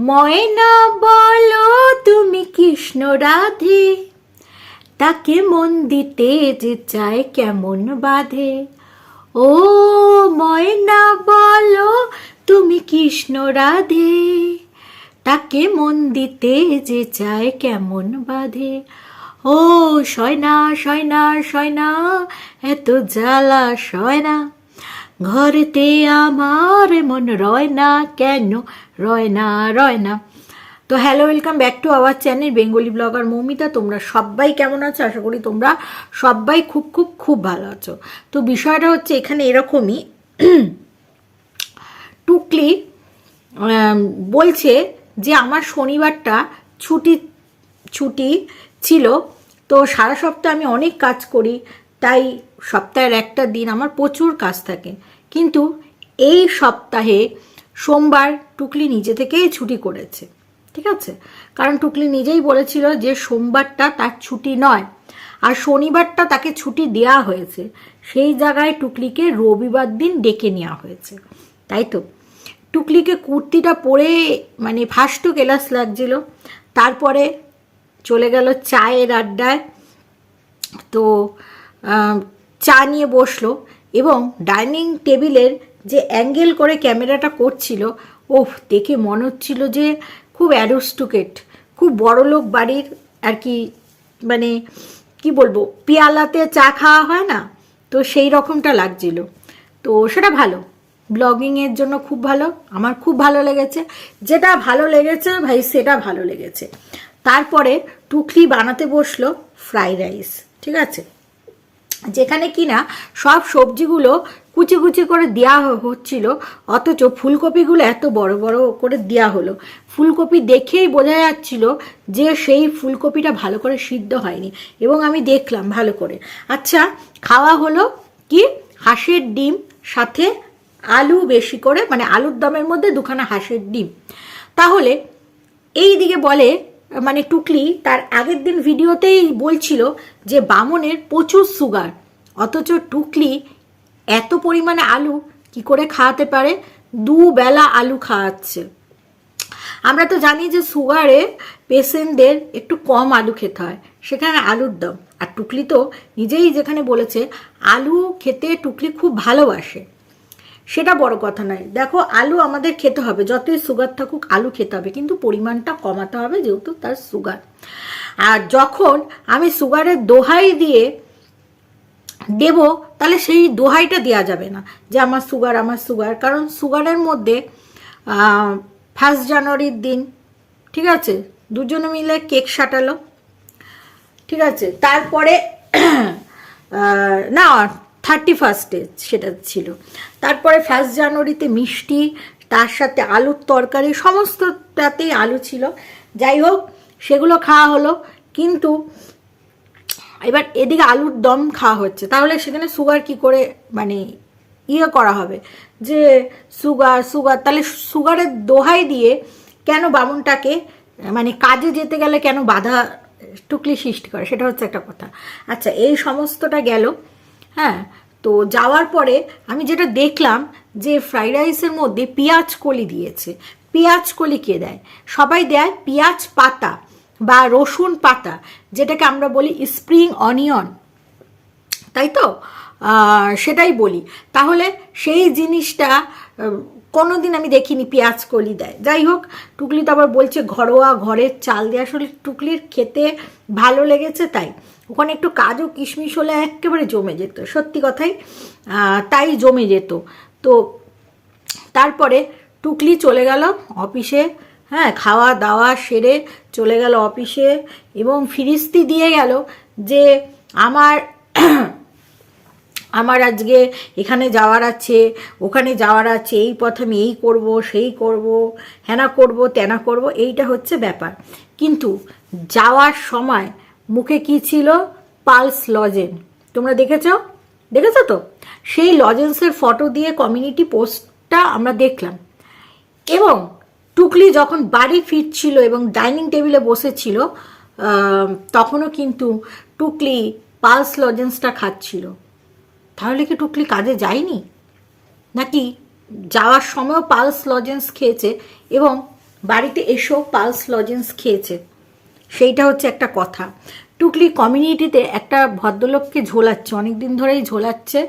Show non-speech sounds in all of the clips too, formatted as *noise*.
ময়না, বলো তুমি কৃষ্ণ রাধে। তাকে মন দিতে যে চায় কেমন বাধে। ও ময়না, বলো তুমি কৃষ্ণ রাধে। তাকে মন দিতে যে চায় কেমন বাধে। ও সয়না সয়না সয়না, এত জ্বালা সয়না। ঘরেতে আমার মন রয় না কেন? রয় না রয় না তো hello welcome back to our channel Bengali blogger Moumita তোমরা সবাই কেমন আছো? আশা করি তোমরা সবাই খুব খুব খুব ভালো আছো। তো বিষয়টা হচ্ছে এখানে এরকমই। টুকলি বলছে যে আমার শনিবারটা ছুটি ছুটি ছিল। তো সারা সপ্তাহে আমি অনেক কাজ করি, তাই সপ্তাহের একটা দিন আমার প্রচুর কাজ থাকে। কিন্তু এই সপ্তাহে সোমবার টুকলি নিজে থেকেই ছুটি করেছে, ঠিক আছে? কারণ টুকলি নিজেই বলেছিল যে সোমবারটা তার ছুটি নয়, আর শনিবারটা তাকে ছুটি দেওয়া হয়েছে। সেই জায়গায় টুকলিকে রবিবার দিন ডেকে নেওয়া হয়েছে, তাই তো? টুকলিকে কুর্তিটা পরে মানে ফার্স্ট ক্লাস লাগছিল, তারপরে চলে গেল চায়ের আড্ডায়। তো চা নিয়ে বসল। এবং ডাইনিং টেবিলের যে অ্যাঙ্গেল করে ক্যামেরাটা করছিল ওহ দেখে মনে হচ্ছিল যে খুব অ্যারোস্টুকেট, খুব বড় লোক বাড়ির আর কি মানে কি বলব, পিয়ালাতে চা খাওয়া হয় না? তো সেই রকমটা লাগছিল। তো সেটা ভালো। ব্লগিংয়ের জন্য খুব ভালো, আমার খুব ভালো লেগেছে। যেটা ভালো লেগেছে ভাই, সেটা ভালো লেগেছে। তারপরে টুকলি বানাতে বসল ফ্রাইড রাইস, ঠিক আছে? যেখানে কিনা সব সবজিগুলো কুচি কুচি করে দেওয়া হচ্ছিল, অথচ ফুলকপিগুলো এত বড় বড় করে দেওয়া হলো। ফুলকপি দেখেই বোঝা যাচ্ছিল যে সেই ফুলকপিটা ভালো করে সিদ্ধ হয়নি, এবং আমি দেখলাম ভালো করে। আচ্ছা খাওয়া হলো কি? হাঁসের ডিম, সাথে আলু বেশি করে মানে আলুর দমের মধ্যে দুখানা হাঁসের ডিম। তাহলে এই দিকে বলে মানে টুকলি তার আগের দিন ভিডিওতেই বলছিল যে বামনের প্রচুর সুগার, অথচ টুকলি এত পরিমাণে আলু কি করে খাওয়াতে পারে? দুবেলা আলু খাওয়াচ্ছে। আমরা তো জানি যে সুগারে পেশেন্টদের একটু কম আলু খেতে হয়, সেখানে আলুর দম। আর টুকলি তো নিজেই যেখানে বলেছে, আলু খেতে টুকলি খুব ভালোবাসে। সেটা বড় কথা নয়। দেখো, আলু আমাদের খেতে হবে। যতই সুগার থাকুক, আলু খেতে হবে। কিন্তু পরিমাণটা কমাতে হবে যেহেতু তার সুগার আর যখন আমি সুগারের দোহাই দিয়ে দেব, তাহলে সেই দোহাইটা দেওয়া যাবে না যে আমার সুগার আমার সুগার কারণ সুগারের মধ্যে ফার্স্ট জানুয়ারির দিন, ঠিক আছে? দুজনে মিলে কেক সাটালো, ঠিক আছে? তারপরে না থার্টি ফার্স্টে সেটা ছিল। তারপরে ফার্স্ট জানুয়ারিতে মিষ্টি, তার সাথে আলুর তরকারি সমস্তটাতেই আলু ছিল। যাই হোক, সেগুলো খাওয়া হলো, কিন্তু এবার এদিকে আলুর দম খাওয়া হচ্ছে। তাহলে সেখানে সুগার কি করে মানে ইয়ে করা হবে? যে সুগার সুগার তাহলে সুগারের দোহাই দিয়ে কেন বামুনটাকে মানে কাজে যেতে গেলে কেন বাধা টুকলি সৃষ্টি করে? সেটা হচ্ছে একটা কথা। আচ্ছা এই সমস্তটা গেল। হ্যাঁ তো যাওয়ার পরে আমি যেটা দেখলাম যে ফ্রাইড রাইসের মধ্যে পেঁয়াজ কলি দিয়েছে। পেঁয়াজ কলি কে দেয়? সবাই দেয় পেঁয়াজ পাতা বা রসুন পাতা, যেটাকে আমরা বলি স্প্রিং অনিয়ন। তাই তো? সেটাই বলি। তাহলে সেই জিনিসটা কোনো দিন আমি দেখিনি, পেঁয়াজ কলি দেয়। যাই হোক, টুকলি তো আবার বলছে ঘরোয়া ঘরের চাল দিয়ে। আসলে টুকলির খেতে ভালো লেগেছে তাই। ওখানে একটু কাজু, কিশমিশ হলে একেবারে জমে যেত, সত্যি কথাই। তাই জমে যেত। তো তারপরে টুকলি চলে গেল অফিসে হ্যাঁ খাওয়া দাওয়া সেরে চলে গেল অফিসে এবং ফিরিস্তি দিয়ে গেল যে আমার আমার আজকে এখানে যাওয়ার আছে, ওখানে যাওয়ার আছে, এই পথে আমি এই করব, সেই করব হ্যানা করব, তেনা করব, এইটা হচ্ছে ব্যাপার। কিন্তু যাওয়ার সময় মুখে কি ছিল? Pulse lozenge. তোমরা দেখেছ? দেখেছ তো? সেই লজেন্সের ফটো দিয়ে কমিউনিটি পোস্টটা আমরা দেখলাম। এবং টুকলি যখন বাড়ি ফিরছিল এবং ডাইনিং টেবিলে বসেছিল তখনও কিন্তু টুকলি পালস লজেন্সটা খাচ্ছিল। তাহলে কি টুকলি কাজে যায়নি? নাকি যাওয়ার সময়ও পালস লজেন্স খেয়েছে এবং বাড়িতে এসেও পালস লজেন্স খেয়েছে? সেইটা হচ্ছে একটা কথা। টুকলি কমিউনিটিতে একটা ভদ্রলোককে ঝোলাচ্ছে অনেক দিন ধরেই ঝোলাচ্ছে।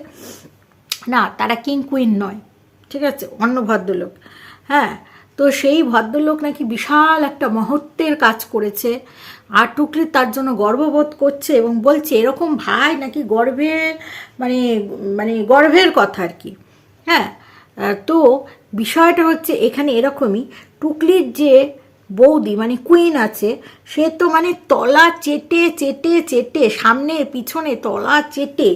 না, তারা কিং কুইন নয়, ঠিক আছে? অন্য ভদ্রলোক। হ্যাঁ তো সেই ভদ্রলোক নাকি বিশাল একটা মহত্বের কাজ করেছে। আর টুকলি তার জন্য গর্ববোধ করছে এবং বলছে, এরকম ভাই নাকি গর্বে মানে মানে গর্বের কথা আর কি? হ্যাঁ তো বিষয়টা হচ্ছে এখানে এরকমই। টুকলির যে বৌদি মানে কুইন আছে, সে তো মানে তলা চেটে চেটে চেটে, সামনে, পিছনে তলা চেটে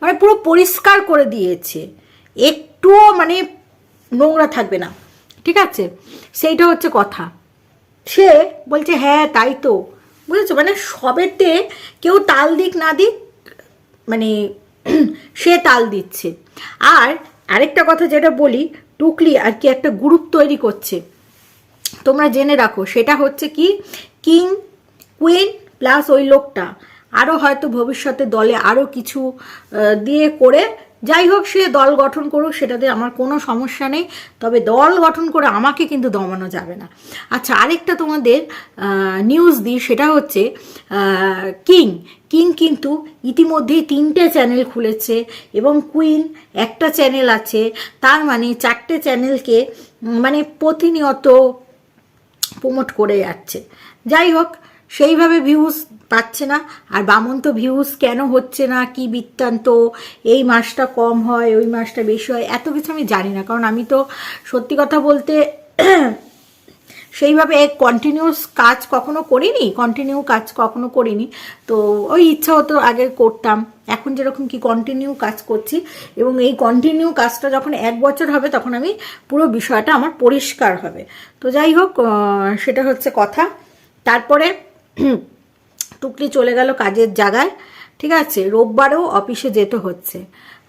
মানে পুরো পরিষ্কার করে দিয়েছে। একটুও মানে নোংরা থাকবে না, ঠিক আছে? সেইটা হচ্ছে কথা। সে বলছে হ্যাঁ তাই তো। বুঝেছ? মানে সবেতে কেউ তাল দিক না দিক মানে *clears throat* সে তাল দিচ্ছে। আর আরেকটা কথা যেটা বলি, টুকলি আর কি একটা গ্রুপ তৈরি করছে। তোমরা জেনে রাখো, সেটা হচ্ছে কি? কিং, কুইন, প্লাস ওই লোকটা। আরও হয়তো ভবিষ্যতে দলে আরও কিছু দিয়ে করে যাই হোক সে দল গঠন করুক, সেটাতে আমার কোনো সমস্যা নেই। তবে দল গঠন করে আমাকে কিন্তু দমানো যাবে না। আচ্ছা আরেকটা তোমাদের নিউজ দিই, সেটা হচ্ছে কিং। কিং কিন্তু ইতিমধ্যেই তিনটে চ্যানেল খুলেছে এবং কুইন একটা চ্যানেল আছে। তার মানে চারটে চ্যানেলকে মানে প্রতিনিয়ত প্রমোট করে যাচ্ছে। যাই হোক সেইভাবে ভিউজ পাচ্ছে না। আর বামন তো ভিউজ কেন হচ্ছে না? কি বৃত্তান্ত? এই মাসটা কম হয়, ওই মাসটা বেশি হয়, এত কিছু আমি জানি না। কারণ আমি তো সত্যি কথা বলতে *clears throat* সেইভাবে কন্টিনিউস কাজ কখনো করিনি কন্টিনিউ কাজ কখনো করিনি। তো ওই ইচ্ছা হতো আগে করতাম। এখন যেরকম কি কন্টিনিউ কাজ করছি, এবং এই কন্টিনিউ কাজটা যখন এক বছর হবে, তখন আমি পুরো বিষয়টা আমার পরিষ্কার হবে। তো যাই হোক সেটা হচ্ছে কথা। তারপরে *clears throat* টুকলি চলে গেল কাজের জায়গায়, ঠিক আছে? রোববারও অফিসে যেতে হচ্ছে।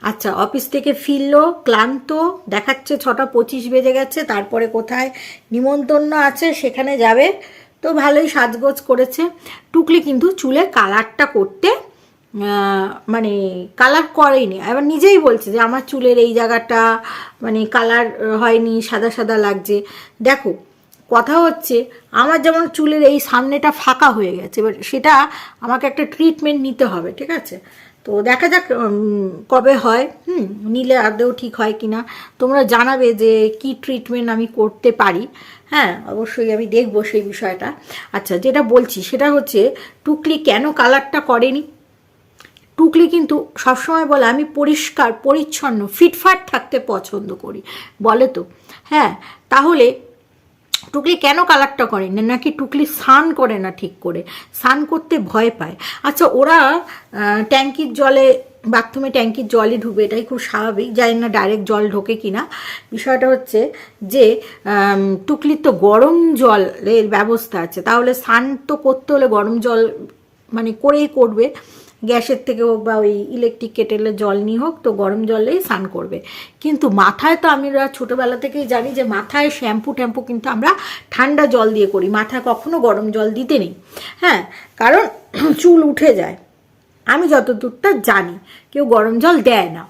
আচ্ছা অফিস থেকে ফিরলো, ক্লান্ত, দেখাচ্ছে ছটা পঁচিশ বেজে গেছে, তারপরে কোথায়? নিমন্ত্রণ আছে, সেখানে যাবে। তো ভালোই সাজগোজ করেছে। টুকলি কিন্তু চুলে কালারটা করতে মানে কালার করেনি এবার নিজেই বলছে যে, আমার চুলের এই জায়গাটা মানে কালার হয়নি, সাদা সাদা লাগছে। দেখো কথা হচ্ছে, আমার যেমন চুলের এই সামনেটা ফাঁকা হয়ে গেছে, এবার সেটা আমাকে একটা ট্রিটমেন্ট নিতে হবে, ঠিক আছে? তো দেখা যাক কবে হয়, হুম, নিলে আদৌ ঠিক হয় কি না তোমরা জানাবে যে কি ট্রিটমেন্ট আমি করতে পারি। হ্যাঁ অবশ্যই আমি দেখব সেই বিষয়টা। আচ্ছা যেটা বলছি, সেটা হচ্ছে, টুকলি কেন কালারটা করেনি? টুকলি কিন্তু সবসময় বলে, আমি পরিষ্কার, পরিচ্ছন্ন ফিটফাট থাকতে পছন্দ করি। বলে তো হ্যাঁ তাহলে টুকলি কেন কালারটা করে না? নাকি টুকলি স্নান করে না ঠিক করে? স্নান করতে ভয় পায়। আচ্ছা ওরা ট্যাঙ্কির জলে, বাথরুমে ট্যাঙ্কির জলই ঢুকবে, এটাই খুব স্বাভাবিক। জানি না ডাইরেক্ট জল ঢোকে কিনা। বিষয়টা হচ্ছে যে টুকলির তো গরম জলের ব্যবস্থা আছে। তাহলে স্নান তো করতে হলে গরম জল মানে করেই করবে। গ্যাসের থেকে হোক বা ওই ইলেকট্রিক কেটেলে জল নিয়ে হোক, তো গরম জলেই স্নান করবে। কিন্তু মাথায় তো আমরা ছোটোবেলা থেকেই জানি যে মাথায় শ্যাম্পু ট্যাম্পু কিন্তু আমরা ঠান্ডা জল দিয়ে করি। মাথায় কখনো গরম জল দিতে নেই। হ্যাঁ কারণ *clears throat* চুল উঠে যায়। আমি যতদূরটা জানি, কেউ গরম জল দেয় না।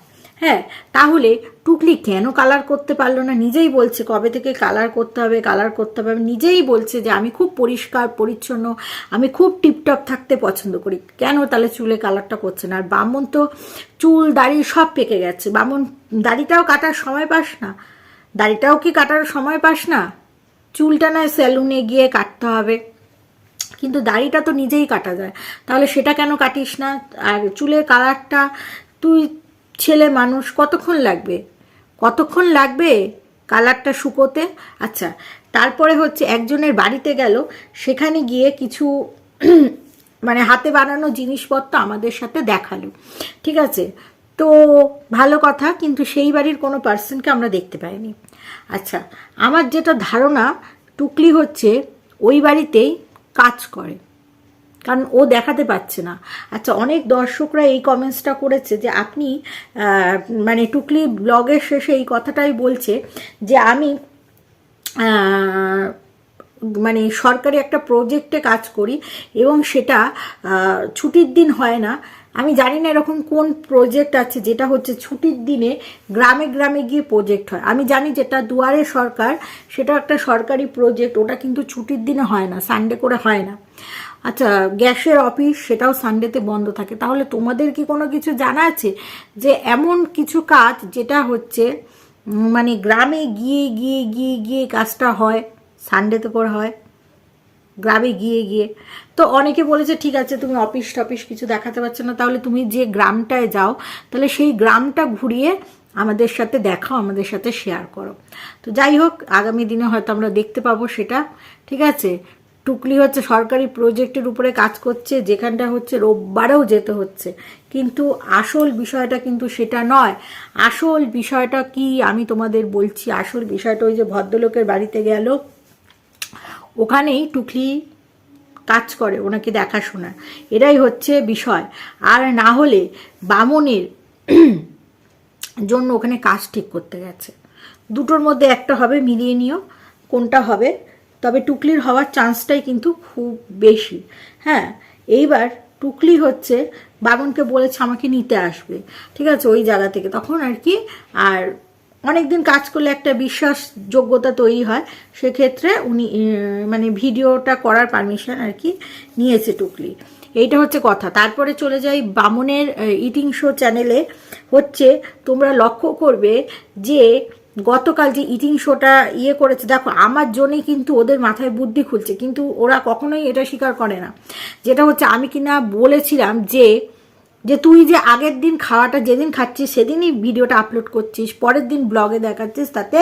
হ্যাঁ তাহলে টুকলি কেন কালার করতে পারল না? নিজেই বলছে কবে থেকে কালার করতে হবে কালার করতে হবে। নিজেই বলছে যে আমি খুব পরিষ্কার, পরিচ্ছন্ন, আমি খুব টিপটপ থাকতে পছন্দ করি। কেন তাহলে চুলে কালারটা করছে না? আর বামন তো চুল, দাড়ি সব পেকে গেছে। বামন, দাড়িটাও কাটার সময় পাস না। দাড়িটাও কি কাটার সময় পাস না? চুলটা নয় স্যালুনে গিয়ে কাটতে হবে। কিন্তু দাড়িটা তো নিজেই কাটা যায়। তাহলে সেটা কেন কাটিস না? আর চুলের কালারটা তুই ছেলে মানুষ কতক্ষণ লাগবে? কতক্ষণ লাগবে কালারটা শুকোতে? আচ্ছা তারপরে হচ্ছে একজনের বাড়িতে গেল, সেখানে গিয়ে কিছু *clears throat* মানে হাতে বানানো জিনিসপত্র আমাদের সাথে দেখাল, ঠিক আছে? তো ভালো কথা, কিন্তু সেই বাড়ির কোনো পার্সনকে আমরা দেখতে পাইনি। আচ্ছা আমার যেটা ধারণা, টুকলি হচ্ছে ওই বাড়িতেই কাজ করে। কারণ ও দেখাতে পাচ্ছে না। আচ্ছা অনেক দর্শকরা এই কমেন্টসটা করেছে যে আপনি মানে টুকলি ব্লগের শেষে এই কথাটাই বলছে যে আমি মানে সরকারি একটা প্রজেক্টে কাজ করি এবং সেটা ছুটির দিন হয় না। আমি জানি না এরকম কোন প্রজেক্ট আছে যেটা হচ্ছে ছুটির দিনে গ্রামে গ্রামে গিয়ে প্রজেক্ট হয়। আমি জানি যেটা দুয়ারে সরকার, সেটা একটা সরকারি প্রজেক্ট ওটা কিন্তু ছুটির দিনে হয় না সানডে করে হয় না। আচ্ছা গ্যাসের অফিস সেটাও সানডেতে বন্ধ থাকে। তাহলে তোমাদের কি কোনো কিছু জানা আছে? যে এমন কিছু কাজ যেটা হচ্ছে মানে গ্রামে গিয়ে গিয়ে গিয়ে গিয়ে কাজটা হয় সানডেতে করে হয়, গ্রামে গিয়ে গিয়ে। তো অনেকে বলেছে, ঠিক আছে, তুমি অফিস টফিস কিছু দেখাতে পারছ না। তাহলে তুমি যে গ্রামটায় যাও, তাহলে সেই গ্রামটা ঘুরিয়ে আমাদের সাথে দেখাও, আমাদের সাথে শেয়ার করো। তো যাই হোক, আগামী দিনে হয়তো আমরা দেখতে পাবো সেটা। ঠিক আছে? টুকলি হচ্ছে সরকারি প্রজেক্টের উপরে কাজ করছে, যেখানটা হচ্ছে রোববারেও যেতে হচ্ছে। কিন্তু আসল বিষয়টা কিন্তু সেটা নয়। আসল বিষয়টা কি আমি তোমাদের বলছি, আসল বিষয়টা ওই যে ভদ্রলোকের বাড়িতে গেল, ওখানেই টুকলি কাজ করে ওনাকে দেখাশোনা। এটাই হচ্ছে বিষয়। আর না হলে বামনের *clears throat* জন্য ওখানে কাজ ঠিক করতে গেছে। দুটোর মধ্যে একটা হবে, মিলিয়ে নিও। কোনটা হবে? তবে টুকলির হওয়ার চান্সটাই কিন্তু খুব বেশি। হ্যাঁ এইবার টুকলি হচ্ছে বামনকে বলেছে আমাকে নিতে আসবে, ঠিক আছে, ওই জায়গা থেকে তখন আর কি। আর অনেক দিন কাজ করলে একটা বিশ্বাস যোগ্যতা তৈরি হয়, সেক্ষেত্রে উনি মানে ভিডিওটা করার পারমিশন আর কি নিয়েছে টুকলি। এইটা হচ্ছে কথা। তারপরে চলে যাই বামনের ইটিং শো চ্যানেলে হচ্ছে তোমরা লক্ষ্য করবে যে গতকাল যে ইটিং শোটা ইয়ে করেছে, দেখো, আমার জন্যই কিন্তু ওদের মাথায় বুদ্ধি খুলছে, কিন্তু ওরা কখনোই এটা স্বীকার করে না। যেটা হচ্ছে, আমি কিনা বলেছিলাম যে যে তুই যে আগের দিন খাওয়াটা, যেদিন খাচ্ছিস, সেদিনই ভিডিওটা আপলোড করছিস, পরের দিন ব্লগে দেখাচ্ছিস, তাতে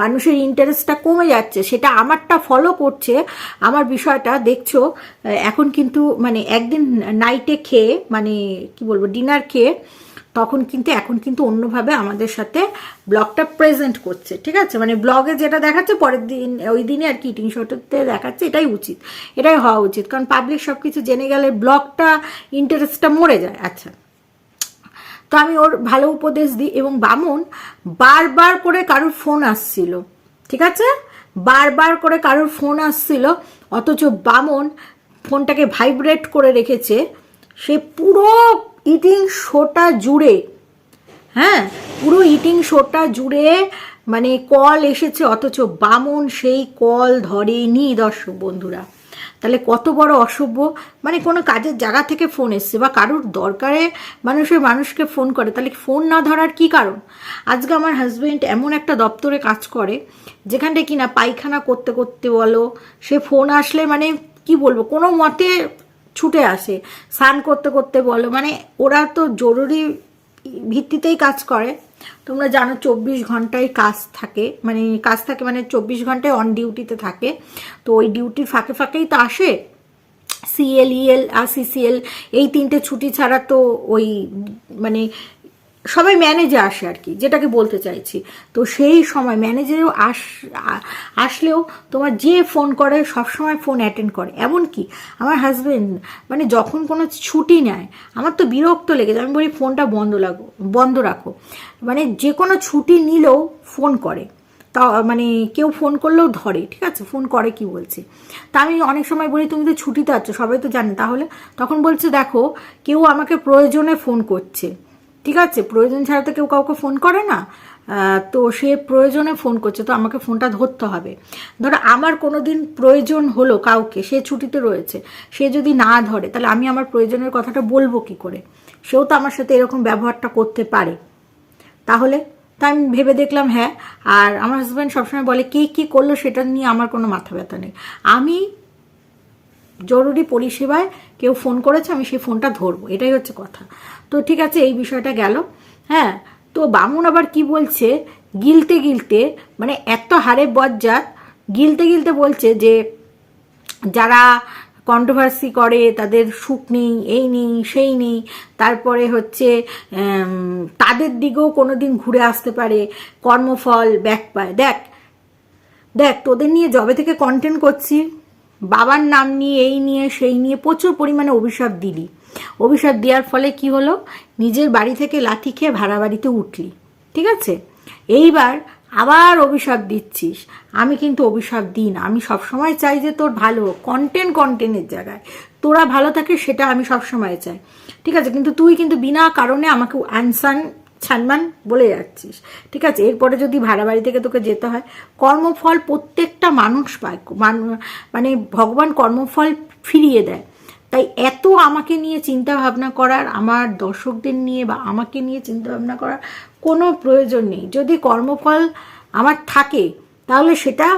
মানুষের ইন্টারেস্টটা কমে যাচ্ছে। সেটা আমারটা ফলো করছে, আমার বিষয়টা দেখছ, এখন কিন্তু মানে একদিন নাইটে খেয়ে মানে কি বলব ডিনার খেয়ে তখন কিন্তু, এখন কিন্তু অন্যভাবে আমাদের সাথে ব্লগটা প্রেজেন্ট করছে, ঠিক আছে? মানে ব্লগে যেটা দেখাচ্ছে, পরের দিন, ওই দিনে আর কি ইটিং শোতে দেখাচ্ছে, এটাই উচিত। এটাই হওয়া উচিত, কারণ পাবলিক সব কিছু জেনে গেলে ব্লগটা ইন্টারেস্টটা মরে যায়। আচ্ছা। তো আমি ওর ভালো উপদেশ দিই, এবং বামন, বারবার করে কারোর ফোন আসছিল, ঠিক আছে? বারবার করে কারোর ফোন আসছিল, অথচ বামন ফোনটাকে ভাইব্রেট করে রেখেছে, সে পুরো ইটিং শোটা জুড়ে হ্যাঁ পুরো ইটিং শোটা জুড়ে মানে কল এসেছে অথচ বামন সেই কল ধরেনি দর্শক বন্ধুরা। তাহলে কত বড় অসভ্য মানে কোনো কাজের জায়গা থেকে ফোন এসছে বা কারোর দরকারে মানুষের মানুষকে ফোন করে, তাহলে ফোন না ধরার কি কারণ? আজকে আমার হাজব্যান্ড এমন একটা দপ্তরে কাজ করে যেখানটা কিনা পায়খানা করতে করতে বলো, সে ফোন আসলে মানে কি বলব, কোনো মতে ছুটে আসে, স্নান করতে করতে বলো মানে ওরা তো জরুরি ভিত্তিতেই কাজ করে। তোমরা জানো চব্বিশ ঘন্টায় কাজ থাকে মানে কাজ থাকে মানে চব্বিশ ঘন্টায় অন ডিউটিতে থাকে। তো ওই ডিউটির ফাঁকে ফাঁকেই তো আসে। সিএল ইএল আর সিসিএল এই তিনটে ছুটি ছাড়া তো ওই মানে সবাই ম্যানেজে আসে আর কি যেটাকে বলতে চাইছি। তো সেই সময় ম্যানেজারেও আস, আসলেও তোমার যে ফোন করে সব সময় ফোন অ্যাটেন্ড করে। এমন কি আমার হাজবেন্ড মানে যখন কোনো ছুটি নেয়, আমার তো বিরক্ত লেগে যায়। আমি বলি ফোনটা বন্ধ লাগো, বন্ধ রাখো। মানে যে কোনো ছুটি নিলেও ফোন করে। তা মানে কেউ ফোন করলেও ধরে, ঠিক আছে? ফোন করে কি বলছে? তা আমি অনেক সময় বলি, তুমি তো ছুটিতে আছো, সবাই তো জানে। তাহলে তখন বলছে, দেখো, কেউ আমাকে প্রয়োজনে ফোন করছে। ঠিক আছে, প্রয়োজন ছাড়া তো কেউ কাউকে ফোন করে না। তো সে প্রয়োজনে ফোন করছে, তো আমাকে ফোনটা ধরতে হবে। ধরো আমার কোনো দিন প্রয়োজন হলো কাউকে, সে ছুটিতে রয়েছে, সে যদি না ধরে, তাহলে আমি আমার প্রয়োজনের কথাটা বলব কি করে? সেও তো আমার সাথে এরকম ব্যবহারটা করতে পারে। তাহলে, তা আমি ভেবে দেখলাম হ্যাঁ আর আমার হাজব্যান্ড সবসময় বলে, কে কী করল সেটা নিয়ে আমার কোনো মাথা ব্যথা নেই। আমি জরুরি পরিষেবায় কেউ ফোন করেছে, আমি সেই ফোনটা ধরবো, এটাই হচ্ছে কথা। তো ঠিক আছে, এই বিষয়টা গেল। হ্যাঁ তো বামুন আবার কি বলছে? গিলতে গিলতে মানে এত হারে বজ্জাত, গিলতে গিলতে বলছে যে যারা কন্ট্রোভার্সি করে, তাদের সুখ নেই, এই নেই, সেই নেই, তারপরে হচ্ছে তাদের দিকেও কোনো দিন ঘুরে আসতে পারে, কর্মফল ব্যাক পায়। দেখ দেখ, তোদের নিয়ে জবে থেকে কন্টেন্ট করছি, বাবার নাম নিয়ে, এই নিয়ে, সেই নিয়ে প্রচুর পরিমাণে অভিশাপ দিলি। অভিশাপ দেওয়ার ফলে কি হলো? নিজের বাড়ি থেকে লাথি খেয়ে ভাড়া বাড়িতে উঠলি। ঠিক আছে? এইবার আবার অভিশাপ দিচ্ছিস। আমি কিন্তু অভিশাপ দিই না। আমি সবসময় চাই যে তোর ভালো কন্টেন্ট কন্টেন্টের জায়গায়। তোরা ভালো থাকে সেটা আমি সবসময় চাই। ঠিক আছে? কিন্তু তুই কিন্তু বিনা কারণে আমাকে আনসান, ছানমান বলে যাচ্ছিস। ঠিক আছে? এরপরে যদি ভাড়া বাড়ি থেকে তোকে যেতে হয়, কর্মফল প্রত্যেকটা মানুষ পায়। মানে ভগবান কর্মফল ফিরিয়ে দেয়। তাই এত আমাকে নিয়ে চিন্তা ভাবনা করার, আমার দর্শকদের নিয়ে বা আমাকে নিয়ে চিন্তা ভাবনা করার কোনো প্রয়োজন নেই। যদি কর্মফল আমার থাকে, তাহলে সেটা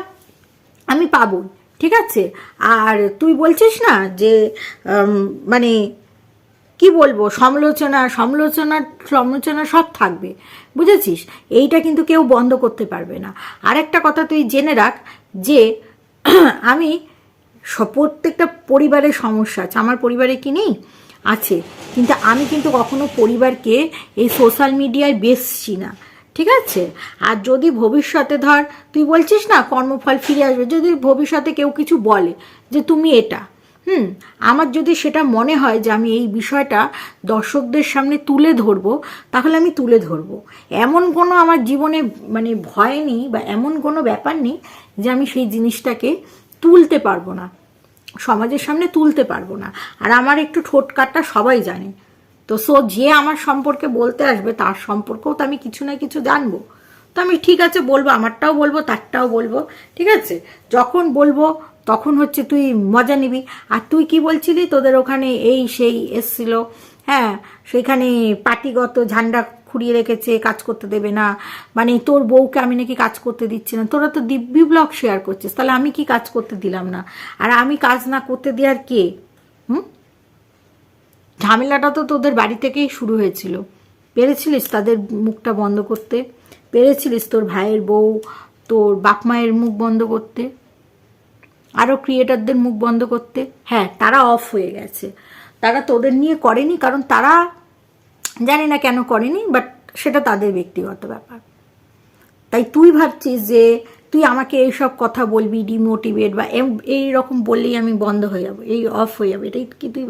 আমি পাবো ঠিক আছে? আর তুই বলছিস না যে মানে কি বলব, সমালোচনা সমালোচনা সমালোচনা সব থাকবে, বুঝেছিস? এইটা কিন্তু কেউ বন্ধ করতে পারবে না। আর একটা কথা তুই জেনে রাখ যে, *clears throat* আমি প্রত্যেকটা পরিবারের সমস্যা আছে। আমার পরিবারে কি নেই? আছে। কিন্তু আমি কিন্তু কখনো পরিবারকে এই সোশ্যাল মিডিয়ায় বেসছি না। ঠিক আছে? আর যদি ভবিষ্যতে ধর, তুই বলছিস না কর্মফল ফিরে আসবে, যদি ভবিষ্যতে কেউ কিছু বলে যে তুমি এটা, হুম? আমার যদি সেটা মনে হয় যে আমি এই বিষয়টা দর্শকদের সামনে তুলে ধরবো, তাহলে আমি তুলে ধরবো। এমন কোনো আমার জীবনে মানে ভয় নেই বা এমন কোনো ব্যাপার নেই যে আমি সেই জিনিসটাকে তুলতে পারব না। সমাজের সামনে তুলতে পারব না। আর আমার একটু ঠোঁট কাটটা সবাই জানে। তো সো যে আমার সম্পর্কে বলতে আসবে, তার সম্পর্কেও তো আমি কিছু না কিছু জানব। তো আমি ঠিক আছে বলব, আমারটাও বলব, তারটাও বলব, ঠিক আছে? যখন বলব, তখন হচ্ছে তুই মজা নিবি। আর তুই কি বলছিলি? তোদের ওখানে এই, সেই এসছিল। হ্যাঁ সেখানে পার্টিগত ঝান্ডা খুঁড়িয়ে রেখেছে, কাজ করতে দেবে না। মানে তোর বউকে আমি নাকি কাজ করতে দিচ্ছি না। তোরা তো দিব্যি ব্লগ শেয়ার করছিস, তাহলে আমি কি কাজ করতে দিলাম না? আর আমি কাজ না করতে দেওয়ার কে? হুম? ঝামেলাটা তো তোদের বাড়ি থেকেই শুরু হয়েছিল। পেরেছিলিস তাদের মুখটা বন্ধ করতে? পেরেছিলিস তোর ভাইয়ের বউ, তোর বাপ মায়ের মুখ বন্ধ করতে? আরও ক্রিয়েটারদের মুখ বন্ধ করতে? হ্যাঁ তারা অফ হয়ে গেছে। তারা তোদের নিয়ে করেনি, কারণ তারা জানি না কেন করেনি বাট সেটা তাদের ব্যক্তিগত ব্যাপার। তাই তুই ভাবছিস যে তুই আমাকে এইসব কথা বলবি ডিমোটিভেট বা এই রকম বললেই আমি বন্ধ হয়ে যাব, এই অফ হয়ে যাবে, এটাই কি তুই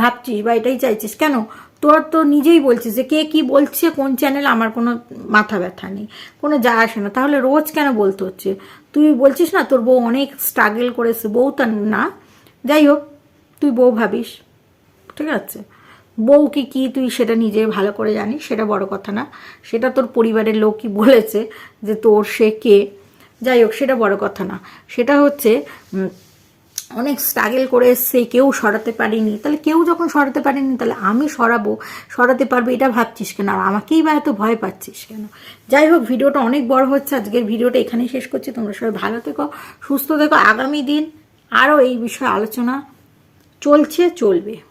ভাবছিস বা এটাই চাইছিস? কেন? তোর তো নিজেই বলছিস যে কে কি বলছে, কোন চ্যানেল আমার কোনো মাথা ব্যথা নেই, কোনো যা আসে না। তাহলে রোজ কেন বলতে হচ্ছে? তুই বলছিস না, তোর বউ অনেক স্ট্রাগল করেছে, বউ তা না। যাই হোক, তুই বউ ভাবিস, ঠিক আছে? বউ কি কি তুই সেটা নিজে ভালো করে জানিস? সেটা বড় কথা না। সেটা তোর পরিবারের লোকই বলেছে যে তোর সে কে। যাই হোক, সেটা বড় কথা না। সেটা হচ্ছে অনেক স্ট্রাগেল করে এসছে, কেউ সরাতে পারেনি। তাহলে কেউ যখন সরাতে পারেনি, তাহলে আমি সরাবো, সরাতে পারব, এটা ভাবছিস কেন? আর আমাকেই বা এত ভয় পাচ্ছিস কেন? যাই হোক, ভিডিওটা অনেক বড় হচ্ছে। আজকের ভিডিওটা এখানেই শেষ করছি। তোমরা সবাই ভালো থেকো, সুস্থ থেকো। আগামী দিন আরও এই বিষয়ে আলোচনা চলছে, চলবে।